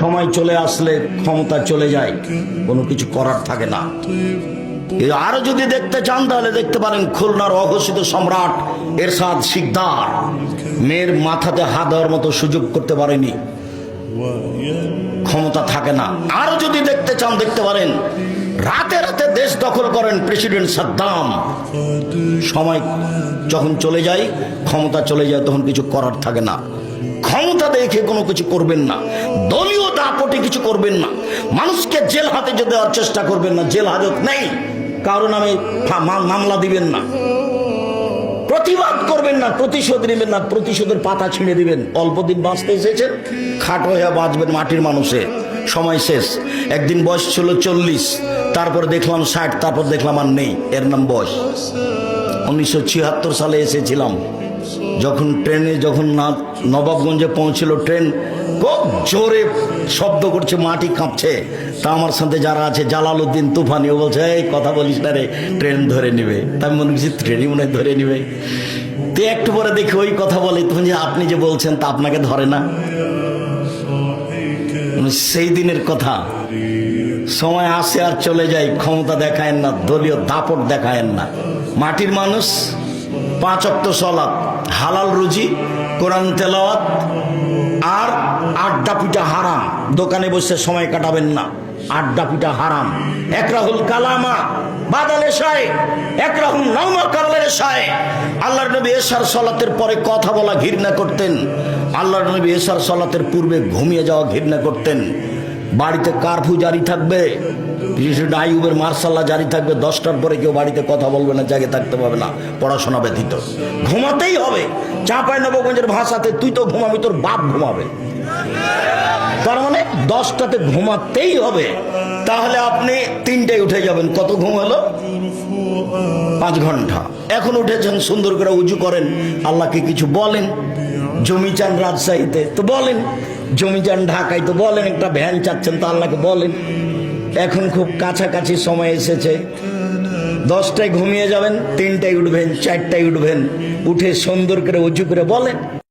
সময় চলে আসলে ক্ষমতা চলে যায়। কোনো কিছু করার থাকে না। আরও যদি দেখতে চান তাহলে দেখতে পারেন খুলনার অঘোষিত সম্রাট এরশাদ শিকদার। মেয়ের মাথাতে হাত দেওয়ার মতো সুযোগ করতে পারেনি। ক্ষমতা থাকে না। আরও যদি দেখতে চান দেখতে পারেন, রাতে রাতে দেশ দখল করেন প্রেসিডেন্ট সাদ্দাম। সময় যখন চলে যায়, ক্ষমতা চলে যায়, তখন কিছু করার থাকে না। ক্ষমতা দেখে কোনো কিছু করবেন না। দলীয় দাপটে কিছু করবেন না। মানুষকে জেল হাতে যে দেওয়ার চেষ্টা করবেন না, জেল হাজত নেই। কারও নামে মামলা দিবেন না। প্রতিবাদ করবেন না, প্রতিশোধ নেবেন না, প্রতিশোধের পাতা ছিঁড়ে দিবেন। অল্প দিন বাঁচতে এসেছেন, খাটো হয়ে বাঁচবেন মাটির মানুষে। সময় শেষ। একদিন বয়স ছিল চল্লিশ, তারপর দেখলাম ষাট, তারপর দেখলাম আর নেই। এর নাম বয়স। উনিশশো ছিয়াত্তর সালে এসেছিলাম। যখন ট্রেনে যখন না নবাবগঞ্জে পৌঁছিল ট্রেন খুব জোরে শব্দ করছে, মাটি কাঁপছে। তা আমার সাথে যারা আছে, জালালউদ্দিন তুফানি, ও বলছে, এই, কথা বলিস না রে, ট্রেন ধরে নিবে। তা আমি মনে করছি, ট্রেনই মনে হয় ধরে নিবে। তো একটু পরে দেখি ওই কথা বলে, তখন যে আপনি যে বলছেন, তা আপনাকে ধরে না? মানে সেই দিনের কথা। সময় আসে আর চলে যায়, ক্ষমতা দেখায়েন না, দলীয় দাপট দেখায়েন না। মাটির মানুষ, পাঁচ অক্ত সলাপ হালাল রুজি কোরআন তেলাওয়াত আর আড্ডা পিঠা হারাম। দোকানে বসে সময় কাটাবেন না। আড্ডা পিঠা হারাম। এক রাহুল কালামা বাদালে আল্লাহর নবী পরে কথা বলা ঘৃণা করতেন। আল্লাহর নবী এসার সলাতের পূর্বে ঘুমিয়ে যাওয়া ঘৃণা করতেন। বাড়িতে কারফু জারি থাকবে, বিশেষ করে আইয়ুবের মার্শাল্লাহ জারি থাকবে, দশটার পরে কেউ বাড়িতে কথা বলবে না, জাগে থাকতে পারবে না, পড়াশোনা ব্যতীত। ঘুমাতেই হবে চাঁপাই নবগঞ্জের ভাষাতে তুই তো ঘুমাবি, তোর বাপ ঘুমাবে। তার মানে দশটাতে ঘুমাতেই হবে, তাহলে আপনি তিনটায় উঠে যাবেন। কত ঘুম হলো? পাঁচ ঘণ্টা। এখন উঠেছেন, সুন্দর করে উজু করেন, আল্লাহকে কিছু বলেন। জমি চান রাজশাহীতে। তো বলেন জমি চান ঢাকায় তো বলেন, একটা ভ্যান চাচ্ছেন তো আল্লাহকে বলেন। এখন খুব কাছাকাছি সময় এসেছে। দশটায় ঘুমিয়ে যাবেন, তিনটায় উঠবেন, চারটায় উঠবেন, উঠে সুন্দর করে উঁচু করে বলেন।